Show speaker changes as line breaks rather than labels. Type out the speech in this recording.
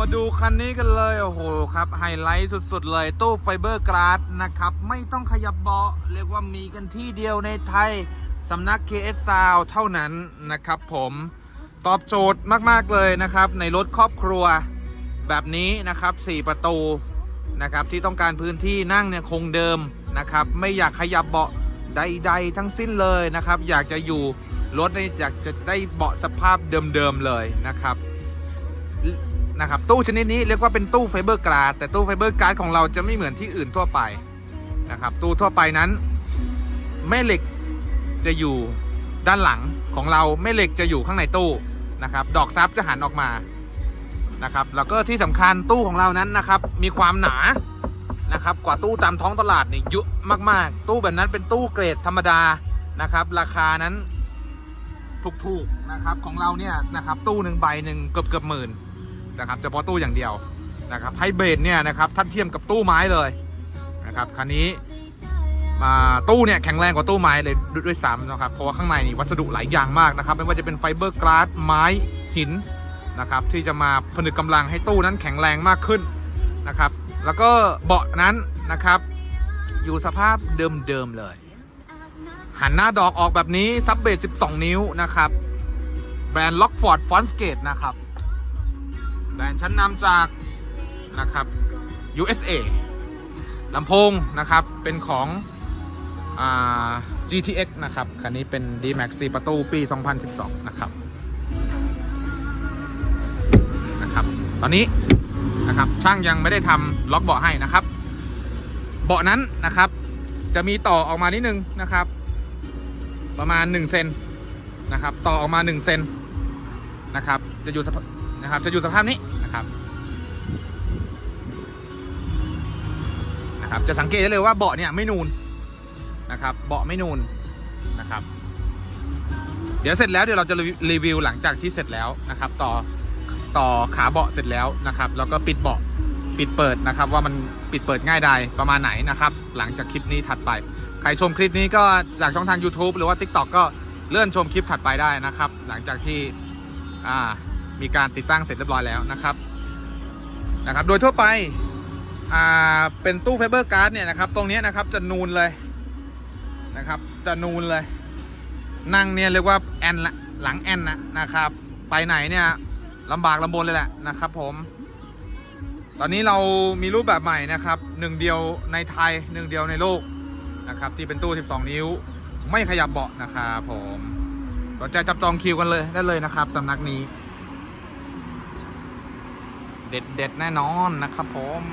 มาดูคันนี้กันเลย โอ้โหครับ ไฮไลท์สุดๆ เลย ตู้ไฟเบอร์กราสนะครับ ไม่ต้องขยับเบาะเรียกว่ามีกันที่เดียวในไทยสำนัก KS Sound เท่านั้นนะครับผมตอบโจทย์มากๆเลยนะครับ ในรถครอบครัวแบบนี้นะครับ 4 ประตูนะครับที่ต้องการพื้นที่นั่งเนี่ยคงเดิมนะครับ ไม่อยากขยับเบาะใดๆ ทั้งสิ้นเลยนะครับ อยากจะอยู่รถเนี่ยอยากจะได้เบาะสภาพเดิมๆเลยนะครับ นะครับตู้ชนิดนี้เรียกว่าเป็นตู้ไฟเบอร์กราสแต่ตู้ไฟเบอร์กราสของเราจะไม่เหมือนที่อื่นทั่วไปนะครับตู้ทั่วไปนั้น แม่เหล็กจะอยู่ด้านหลังของเราแม่เหล็กจะอยู่ข้างในตู้นะครับดอกซับจะหันออกมานะครับแล้วก็ที่สำคัญตู้ของเรานั้นนะครับมีความหนานะครับกว่าตู้ตามท้องตลาดนี่เยอะมากๆ ตู้แบบนั้นเป็นตู้เกรดธรรมดานะครับ ราคานั้นถูกๆนะครับของเราเนี่ยนะครับตู้หนึ่งใบหนึ่งเกือบเกือบหมื่น นะครับเฉพาะตู้อย่างเดียวนะครับไฮเบรดเนี่ยนะครับถ้าเทียมกับตู้ไม้เลยนะครับคันนี้มาตู้เนี่ยแข็งแรงกว่าตู้ไม้เลยด้วยซ้ำนะครับเพราะว่าข้างในนี่วัสดุหลายอย่างมากนะครับ ไม่ว่าจะเป็นไฟเบอร์กราสไม้หินนะครับที่จะมาผนึกกำลังให้ตู้นั้นแข็งแรงมากขึ้นนะครับแล้วก็เบาะนั้นนะครับอยู่สภาพเดิมๆเลย หันหน้าดอกออกแบบนี้ซับเบส12 นิ้วนะครับแบรนด์ล็อกฟอร์ดฟอนสเกตนะครับ แบรนด์ชั้นนำจากนะครับ USA ลำโพงนะครับเป็นของอ GTX นะครับ คันนี้เป็น D-Max 4ประตูปี 2012 นะครับนะครับ ตอนนี้นะครับช่างยังไม่ได้ทำล็อกเบาะให้นะครับ เบาะนั้นนะครับ จะมีต่อออกมานิดนึงนะครับ ประมาณ 1 เซนนะครับ ต่อออกมา 1 เซนนะครับ จะอยู่ นะครับ จะอยู่สภาพนี้นะครับนะครับ จะสังเกตได้เลยว่าเบาะเนี่ยไม่นูนนะครับ เบาะไม่นูนนะครับ เดี๋ยวเสร็จแล้วเดี๋ยวเราจะรีวิวหลังจากที่เสร็จแล้วนะครับ ต่อต่อขาเบาะเสร็จแล้วนะครับ แล้วก็ปิดเบาะปิดเปิดนะครับ ว่ามันปิดเปิดง่ายใดประมาณไหนนะครับ หลังจากคลิปนี้ถัดไปใครชมคลิปนี้ก็จากช่องทาง YouTube หรือว่า TikTok ก็เลื่อนชมคลิปถัดไปได้นะครับ หลังจากที่อ่า มีการติดตั้งเสร็จเรียบร้อยแล้วนะครับนะครับ โดยทั่วไปอ่าเป็นตู้ไฟเบอร์การ์ดเนี่ยนะครับ ตรงนี้นะครับจะนูนเลยนะครับ จะนูนเลย นั่งเนี่ยเรียกว่าแอนละหลังแอนนะนะครับ ไปไหนเนี่ยลำบากลำบนเลยแหละนะครับผม ตอนนี้เรามีรูปแบบใหม่นะครับหนึ่งเดียวในไทยหนึ่งเดียวในโลกนะครับที่เป็นตู้ 12 นิ้ว ไม่ขยับเบาะนะครับผมสนใจจับจองคิวกันเลยได้เลยนะครับสำนักนี้ เด็ด ๆ แน่นอนนะครับผม